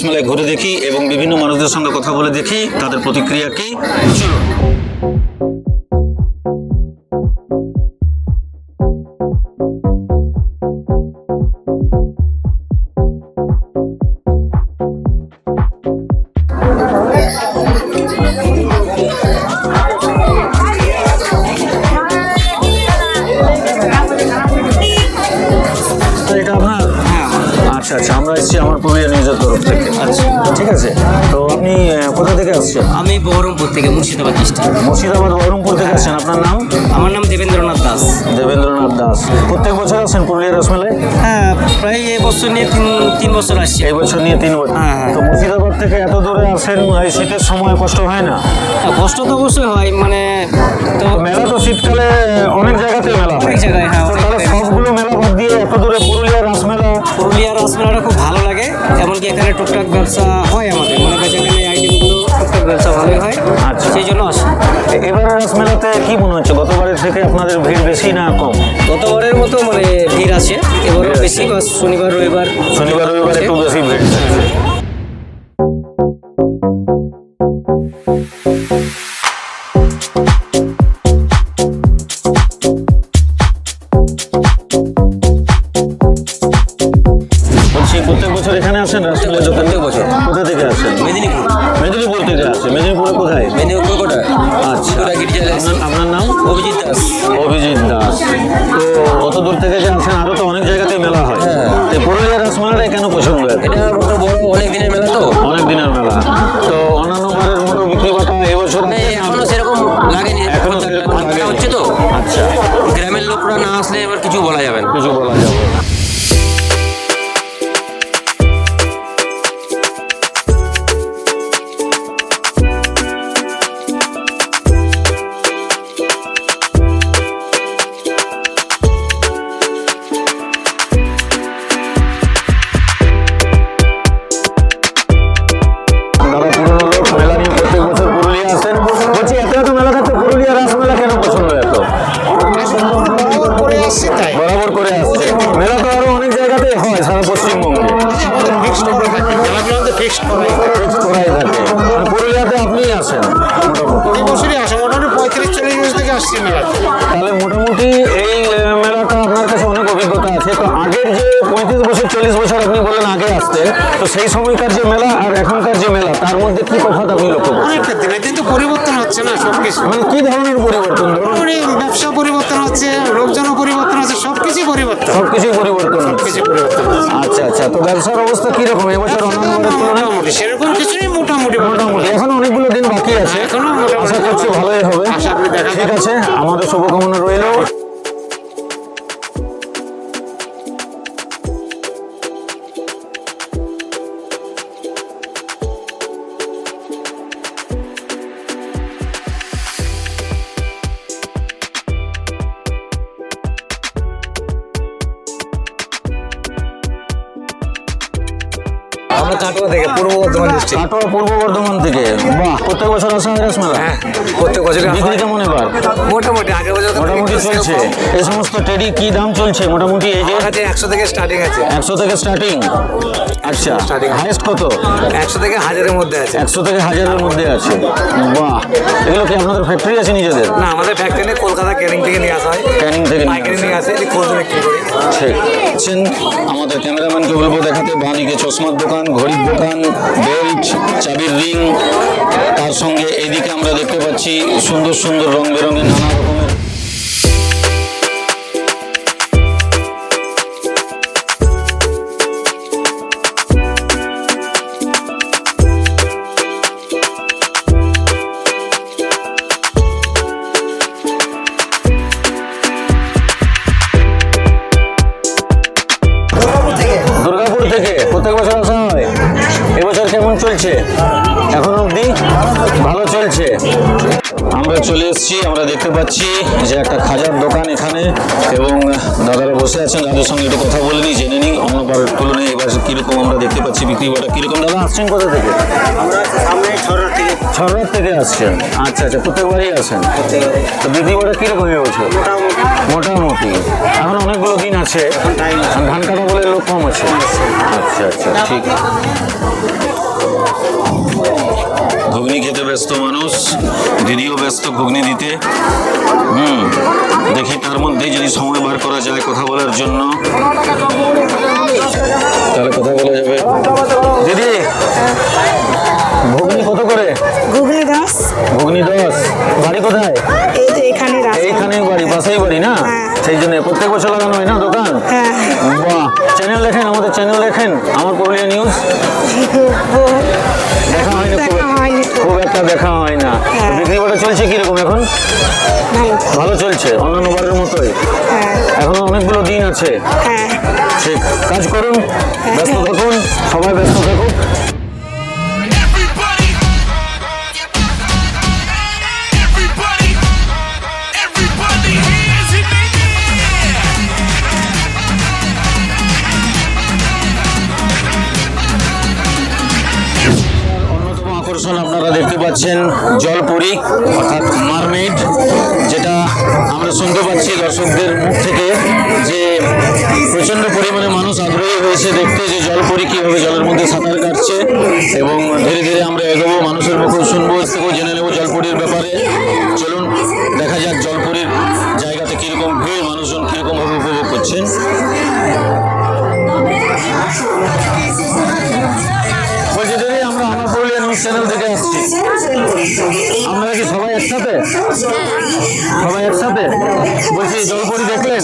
পুরুলিয়া ঘুরে দেখি এবং বিভিন্ন মানুষদের সঙ্গে কথা বলে দেখি তাদের প্রতিক্রিয়া কি? পুরুলিয়া হ্যাঁ প্রায় এই বছর নিয়ে তিন তিন বছর আসছি। এই বছর নিয়ে তিন বছর? হ্যাঁ, হ্যাঁ। তো মুর্শিদাবাদ থেকে এত দূরে আসেন এই শীতের সময় কষ্ট হয় না? হ্যাঁ, কষ্ট তো অবশ্যই হয় মানে তো মেলা তো শীতকালে অনেক জায়গাতে মেলা অনেক জায়গায়, হ্যাঁ। সবগুলো মেলা বাদ দিয়ে এত দূরে পুরুলিয়া রাসমেলা? পুরুলিয়ার রাসমেলাটা খুব ভালো লাগে এমনকি এখানে টুকটাক ব্যবসা হয় আমাদের মনে টুকটাক ব্যবসা ভালোই হয় আচ্ছা। সেই জন্য আসি। এ- এবারে রাসমেলাতে কি মনে হচ্ছে? গতবারের থেকে আপনাদের ভিড় বেশি না কম? গতবারের মতো মানে ভিড় আছে এবারও বেশি শনিবার রবিবার শনিবার রবিবার একটু বেশি ভিড়। তো আগের যে পঁয়ত্রিশ বছর চল্লিশ বছর আপনি বলেন আগে আসতেন তো সেই সময়কার যে মেলা আর এখনকার যে মেলা তার মধ্যে কি তফাৎ আপনি লক্ষ্য করছেন? দিনে দিন তো পরিবর্তন হচ্ছে না সব কিছু মানে কি ধরনের পরিবর্তন ধরুন? ব্যবসা পরিবর্তন হচ্ছে লোকজনও পরিবর্তন হচ্ছে সব কিছুই পরিবর্তন। সবকিছুই পরিবর্তন হচ্ছে। কিছু পরিবর্তন আচ্ছা আচ্ছা তো ব্যবসার অবস্থা কীরকম? এবছর অন্যান্য মোটামুটি সেরকম কিছুই মোটামুটি মোটামুটি। এখন অনেকগুলো দিন বাকি আছে। এখনও মোটামুটি আশা করছি ভালোই হবে। দেখা ঠিক আছে আমাদের শুভকামনা রইল। কাটোয়া থেকে পূর্ব বর্ধমান ডিস্ট্রিক্ট কাটোয়া পূর্ব বর্ধমান থেকে? বাহ প্রত্যেক বছর হয় হ্যাঁ প্রত্যেক বছর বিক্রি কেমন এবার? মোটামুটি আগের বছর মোটামুটি চলছে। এই সমস্ত টেডি কি দাম চলছে? মোটামুটি এই যে একশো থেকে স্টার্টিং আছে। একশো থেকে স্টার্টিং আচ্ছা. হাইয়েস্ট কত? একশো থেকে হাজারের মধ্যে আছে। একশো থেকে হাজারের মধ্যে আছে। বাহ। এগুলো কি আপনাদের ফ্যাক্টরি আছে নিজেদের? না আমাদের ফ্যাক্টরি নেই কলকাতা ক্যানিং থেকে নিয়ে আসা হয়। ক্যানিং থেকে নিয়ে পাইকারি নিয়ে আসে খোঁজ বিক্রি করি। ঠিক। আছেন আমাদের ক্যামেরাম্যানকে বলব দেখাতে বাঁদিকে চশমার দোকান ঘড়ির দোকান বেল্ট চাবির রিং। তার সঙ্গে এদিকে আমরা দেখতে পাচ্ছি সুন্দর সুন্দর রং বেরঙের নানা রকমের আমরা চলে এসেছি, আমরা দেখতে পাচ্ছি যে একটা খাজার দোকান এখানে এবং দাদারা বসে আছেন দাদার সঙ্গে একটু কথা বলে নিই, জেনে নিই অন্যবার তুলনায় এবার কীরকম আমরা দেখতে পাচ্ছি বিক্রি বাটা কীরকম দাদা, আসছেন কোথা থেকে? ছড়ার থেকে আসছেন। আচ্ছা আচ্ছা প্রত্যেকবারই আসেন? তো বিক্রি বাটা কীরকম হয়েছে মোটামুটি। এখন অনেকগুলো দিন আছে। ধান কাটা বলে লোক কম আছে। আচ্ছা আচ্ছা ঠিক। ঘুগনি খেতে ব্যস্ত মানুষ দিদিও ব্যস্ত ঘুগনি দিতে। হুম দেখি তার মধ্যে যদি সময় বার করা যায় কথা বলার জন্য। তাহলে কথা বলা যাবে। দিদি ঘুগনি কত করে? গুগলি দাস ঘুগনি দশ। বাড়ি কোথায়? এই যে এখানে এইখানে বাড়ি পাশেই বাড়ি না? হ্যাঁ। সেই জন্য প্রত্যেক বছর লাগানো হয় না? একটা দেখা হয় না। হ্যাঁ। বিক্রি বাটা চলছে কীরকম এখন? ভালো। চলছে অন্যান্য বারের মতোই। এখন এখনও অনেকগুলো দিন আছে। হ্যাঁ। ঠিক কাজ করুন ব্যস্ত থাকুন সবাই ব্যস্ত থাকুন পাচ্ছেন জলপুরি, অর্থাৎ মারমেড যেটা আমরা শুনতে পাচ্ছি দর্শকদের মুখ থেকে যে প্রচণ্ড পরিমাণে মানুষ আগ্রহী হয়েছে দেখতে যে জলপুরি কীভাবে জলের মধ্যে সাঁতার কাটছে এবং ধীরে ধীরে আমরা এগোবো, মানুষের মুখেও শুনব থেকেও জেনে নেব জলপুরির ব্যাপারে। চলুন, দেখা যাক জলপুরির জায়গাতে কীরকম ভিড়, মানুষজন কীরকমভাবে উপভোগ করছেন। সবাই একসাথে বলছি জলপরি দেখলেন?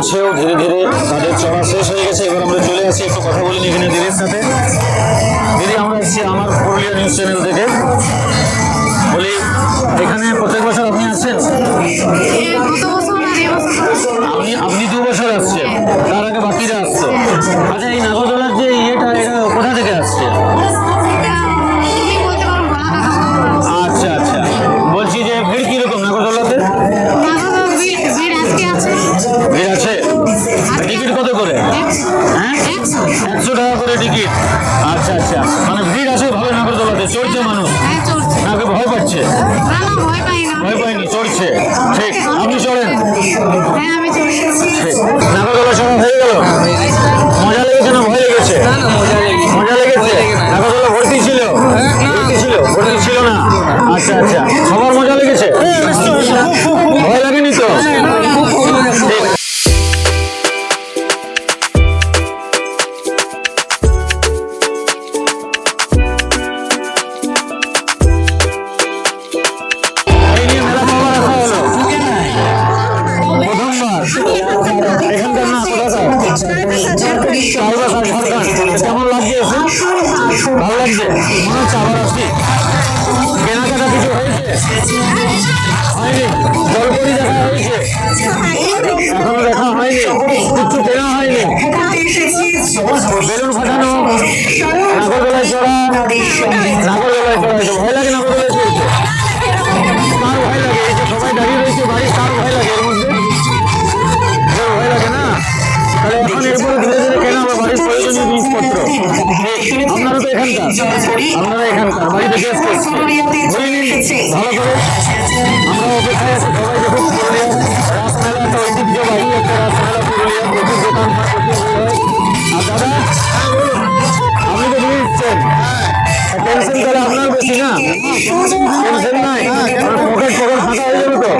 নামছেও ধীরে ধীরে তাদের চড়া শেষ হয়ে গেছে। এবার আমরা চলে আসি, একটু কথা বলি এখানে দিদির সাথে। দিদি, আমরা এসেছি আমার পুরুলিয়া নিউজ চ্যানেল থেকে। আচ্ছা আচ্ছা। মানে ভিড় আছে ভালো নাগরদোলাতে চড়ছে মানুষ। নাকি ভয় পাচ্ছে? ভয় পায়নি চড়ছে। ঠিক আপনি চড়েন। ঠিক। নাগরদোলা চড়া হয়ে গেল? মজা লেগেছে না ভয় লেগেছে? মজা লেগেছে। নাগরদোলা ভর্তি ছিল? ভর্তি ছিল? ভর্তি ছিল না? আচ্ছা আচ্ছা। সবার আপনারা এখানকার বাড়িতে গেস্ট এসছে ভালো করে। আমরা অপেক্ষায় আছি সবাই দেখুন পুরুলিয়া রাসমেলা একটা ঐতিহ্যবাহী একটা রাসমেলা পুরুলিয়া প্রচুর দোকান হয়, হয়। আর দাদা আপনি তো নিয়ে টেনশন তাহলে আপনার বেশি না? টেনশন নাই? পকেট পকেট ফাঁকা হয়ে যাবে তো?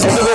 is into the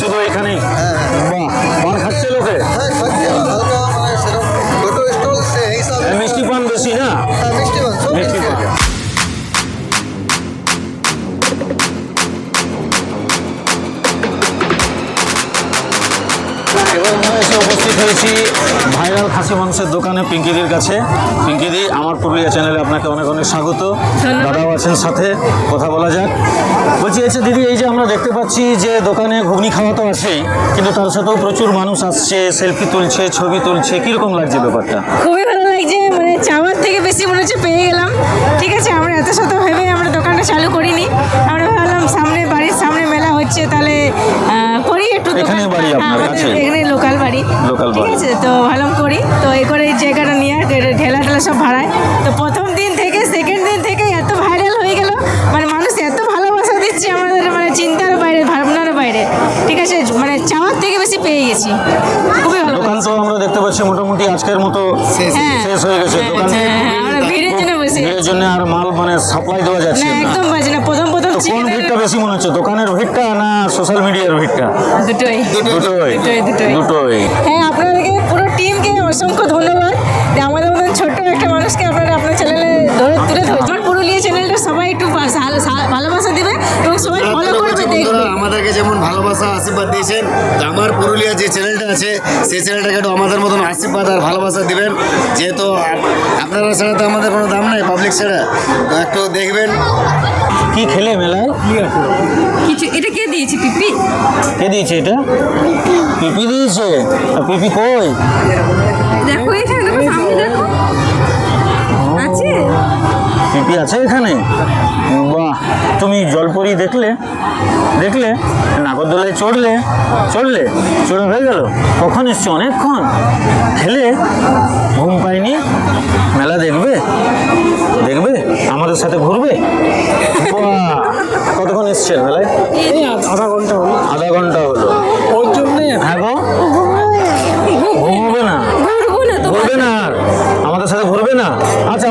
শুধু এখানেই? বাহ পান খাচ্ছে লোকে? হ্যাঁ হালকা মানে মিষ্টি পান বেশি না? উপস্থিত হয়েছি ভাইরাল খাসি মাংসের দোকানে পিঙ্কিদির কাছে। পিঙ্কিদি আমার পুরুলিয়া চ্যানেলে আপনাকে অনেক অনেক স্বাগত। দাদাও আছেন সাথে কথা বলা যাক। বলছি আচ্ছা দিদি এই যে আমরা দেখতে পাচ্ছি যে দোকানে ঘুগনি খাওয়া তো আছেই কিন্তু তার সাথেও প্রচুর মানুষ আসছে সেলফি তুলছে ছবি তুলছে। কীরকম লাগছে ব্যাপারটা? খুবই ভালো লাগছে মানে চাওয়ার থেকে বেশি মনে হচ্ছে পেয়ে গেলাম। ঠিক আছে মোটামুটি মতো হ্যাঁ শেষ হয়ে গেছে। দোকান হ্যাঁ, ভিড়ের জন্য বসে এর জন্য আর মাল মানে সাপ্লাই দেওয়া যাচ্ছে না একদম বাজে না। প্রথম প্রথম কোন ভিড়টা বেশি মনে হচ্ছে দোকানের ভিড়টা না সোশ্যাল মিডিয়ার ভিড়টা? দুটোই। দুটোই। দুটোই। হ্যাঁ আপনাদেরকে পুরো টিমকে অসংখ্য ধন্যবাদ। যে আমাদের মতন ছোট্ট একটা মানুষকে আপনারা আপনার চ্যানেলে ধরে তুলে ধরে আমার পুরুলিয়া চ্যানেলটা সবাই একটু ভালোবাসা দেবে এবং সবাই ফলো করবে দেখবে। আমাদেরকে যেমন ভালোবাসা আশীর্বাদ দিয়েছেন আমার পুরুলিয়া যে চ্যানেলটা আছে সেই ছেলেটাকে একটু আমাদের মতন আশীর্বাদ আর ভালোবাসা দেবেন। যেহেতু আপ- আপনারা ছাড়া তো আমাদের কোনো দাম নাই পাবলিক ছাড়া। তো একটু দেখবেন। কি খেলে মেলায় কিছু এটা কে দিয়েছে পিপি? কে দিয়েছে এটা? পিপি দিয়েছে? পিপি কই? দেখো পিপি আছে এখানে? বাহ। তুমি জলপরি দেখলে? দেখলে? নাগরদোলায় চড়লে? চড়লে? চড়ে হয়ে গেল? কখন এসছো অনেকক্ষণ? খেলে? ঘুম পাইনি মেলা দেখবে? দেখবে? আমাদের সাথে ঘুরবে? কতক্ষণ এসছেন মেলায়? আধা ঘণ্টা হলো। আধা ঘণ্টা হলো। ওর জন্যে? হ্যাঁ গো। ঘুমোবে না। না। তো ঘুরবে না। আর আমাদের সাথে ঘুরবে না। আচ্ছা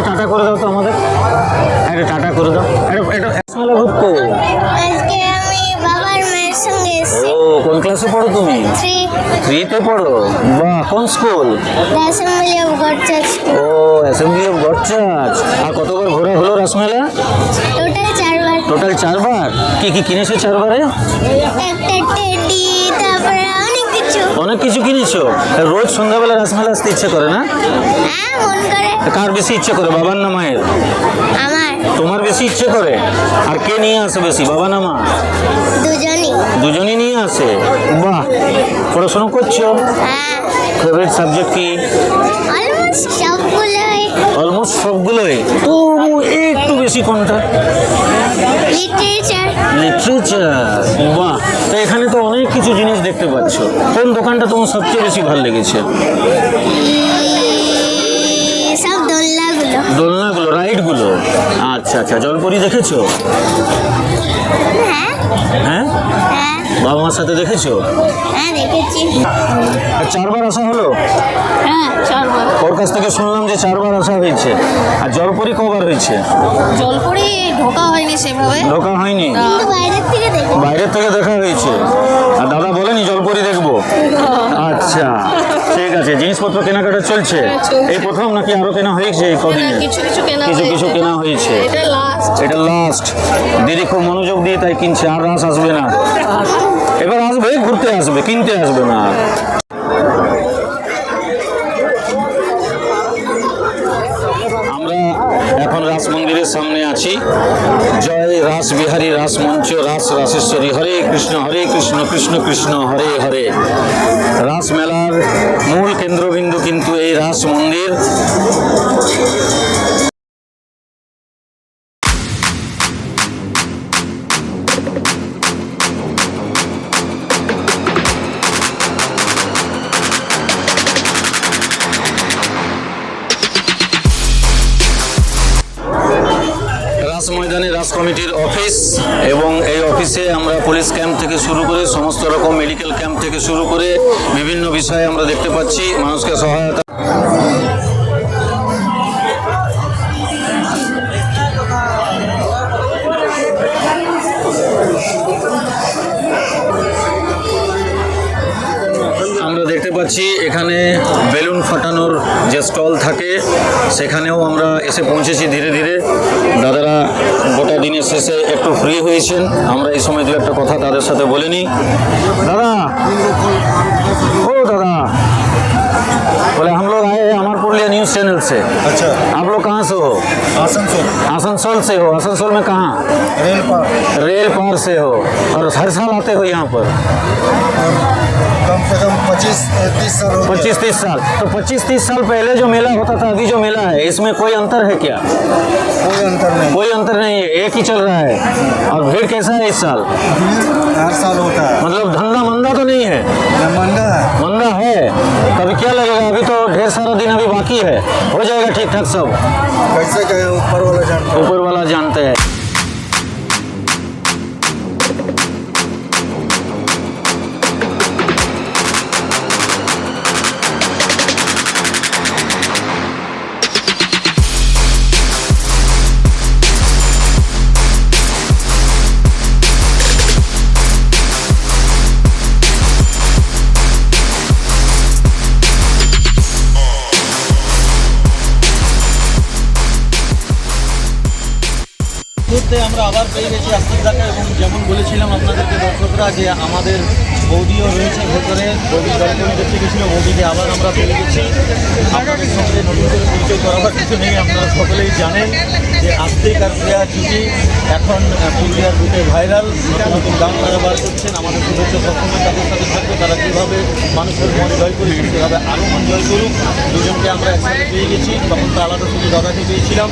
একটা টাটা করে দাও তো আমাদের। একটা টাটা করে দাও। একটা একটা মেলা ঘুরতে আজকে আমি বাবার মায়ের সঙ্গে এসেছি। ও কোন ক্লাসে পড়ো তুমি? থ্রি থ্রিতে পড়ো? বাহ কোন school assembly of God church O assembly of God church আর কতবার ঘোরা হলো রাসমেলা টোটাল চারবার। টোটাল চারবার? কি কি কিনেছো চারবারে? একটা টেডি তারপরে অনেক কিছু। অনেক কিছু কিনেছো? রোজ সন্ধ্যাবেলা রাসমেলা আসতে ইচ্ছে করে না? হ্যাঁ মন করে কার বেশি ইচ্ছে করে বাবার না মায়ের? আমার। তোমার বেশি ইচ্ছে করে? আর কে নিয়ে আসে বেশি বাবা না মা? দুজনই। দুজনই নিয়ে আসে? বাহ পড়াশোনা করছ? হ্যাঁ। ফেভারিট সাবজেক্ট কি? অলমোস্ট সবগুলোই। অলমোস্ট সবগুলোই? তো একটু বেশি কোনটা? লিটারেচার লিটারেচার বাহ তো এখানে তো অনেক কিছু জিনিস দেখতে পাচ্ছ। কোন দোকানটা তোমার সবচেয়ে বেশি ভালো লেগেছে? দোলনাগুলো রাইডগুলো? আচ্ছা আচ্ছা জলপরি দেখেছ? হ্যাঁ। হ্যাঁ? হ্যাঁ। বাবা মার সাথে দেখেছ? হ্যাঁ দেখেছি। চারবার আসা হলো? হ্যাঁ চারবার। ওর কাছ থেকে শুনলাম যে চারবার আসা হয়েছে। আর জলপরি কবার হয়েছে? জলপরি ঢোকা হয়নি সেভাবে। ঢোকা হয়নি? বাইরের থেকে দেখি হয়েছে। আর দাদা জলপরি দেখব। আচ্ছা ঠিক আছে জিনিসপত্র কেনাকাটা চলছে। এই প্রথম নাকি আরও কেনা হয়েছে এই কদিনে? কিছু কিছু কেনা হয়েছে। এটা লাস্ট এটা লাস্ট দিদি খুব মনোযোগ দিয়ে তাই কিনছে আর রাস আসবে না। এবার আসবে ঘুরতে আসবে কিনতে আসবে না। জয় রাস বিহারী, রাস মঞ্চ, রাস রাসেশ্বরী। হরে কৃষ্ণ হরে কৃষ্ণ কৃষ্ণ কৃষ্ণ, হরে হরে। রাস মেলার মূল কেন্দ্রবিন্দু কিন্তু এই রাস মন্দির। কমিটির অফিস এবং এই অফিসে আমরা পুলিশ ক্যাম্প থেকে শুরু করে সমস্ত রকম মেডিকেল ক্যাম্প থেকে শুরু করে বিভিন্ন বিষয়ে আমরা দেখতে পাচ্ছি মানুষকে সহায়তা ধীরে ধীরে দাদারা গোটা দিনের শেষে একটু ফ্রি হয়েছেন। আমরা এই সময় দু একটা কথা তাদের সাথে বলে নিই। দাদা, ও দাদা, বলে আমরা पुरलिया न्यूज़ चैनल से। अच्छा। आप लोग कहाँ से हो? आसनसोल। आसनसोल से हो। आसनसोल में कहाँ? रेल पार। रेल पार से हो। और हर साल आते हो यहाँ पर? कम से कम पच्चीस तीस साल पच्चीस तीस साल। तो पच्चीस तीस साल पहले जो मेला होता था अभी जो मेला है इसमें कोई अंतर है क्या? कोई अंतर नहीं। कोई अंतर नहीं है। एक ही चल रहा है। और भीड़ कैसा है इस साल? हर साल होता है। मतलब धंधा मंदा तो नहीं है? मंदा So. পেয়ে গেছি আস্তিকদাকে এবং যেমন বলেছিলাম আপনাদেরকে দর্শকরা যে আমাদের বৌদিও রয়েছে ভেতরে। বৌদি জলপরি দেখতে গেছিল, বৌদিকে আবার আমরা পেয়ে গেছি। আপনাদের সঙ্গে নতুন করে পরিচয় করাবার কিছু নেই, আপনারা সকলেই জানেন যে আস্তিক আর প্রিয়া জুটি এখন পুরুলিয়ার বুকে ভাইরাল, নতুন নতুন গান তারা বার করছেন। আমাদের শুভেচ্ছা সবসময় তাদের সাথে থাকবে। তারা কীভাবে মানুষের মন জয় করেছে সেভাবে আরও মন জয় করুক, দুজনকে আমরা একসাথে পেয়ে গেছি। তখন তো আলাদা শুধু দাদাকে পেয়েছিলাম।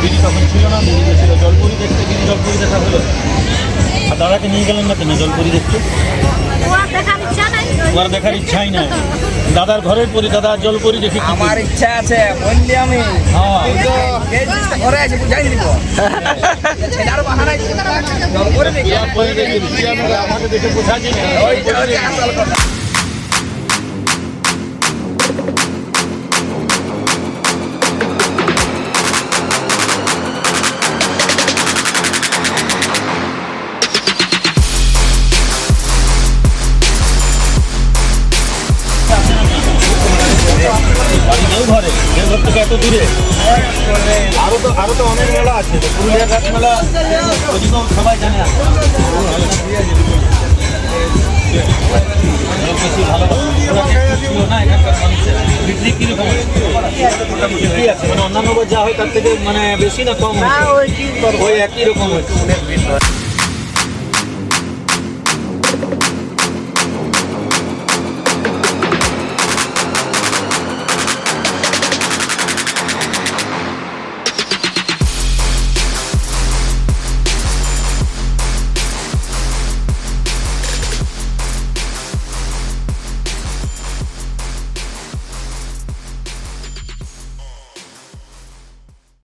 দিদি তখন ছিল না দিদি গেছিল জলপুরি দেখতে। দিদি জলপুরি দেখা হলো? আর দাদাকে নিয়ে গেলেন না কেন? জলপুরি দেখতে? ওর দেখার ইচ্ছাই নাই। দাদার ঘরের পরি দাদা জলপুরি দেখি আমার ইচ্ছা আছে বললি আমি। হ্যাঁ। ঘরে আছে বুঝাই দিব। ছেলের জলপুরি দেখি। আমাকে দেখে বোঝা যায় না। আসল কথা। এত দূরে? আরও তো আরও তো অনেক মেলা আছে তো পুরুলিয়ার রাস মেলা ওদিকেও সবাই জানে মানে অন্যান্য যা হয় তার থেকে মানে বেশি না কম? হয়েছে? ওই একই রকম হচ্ছে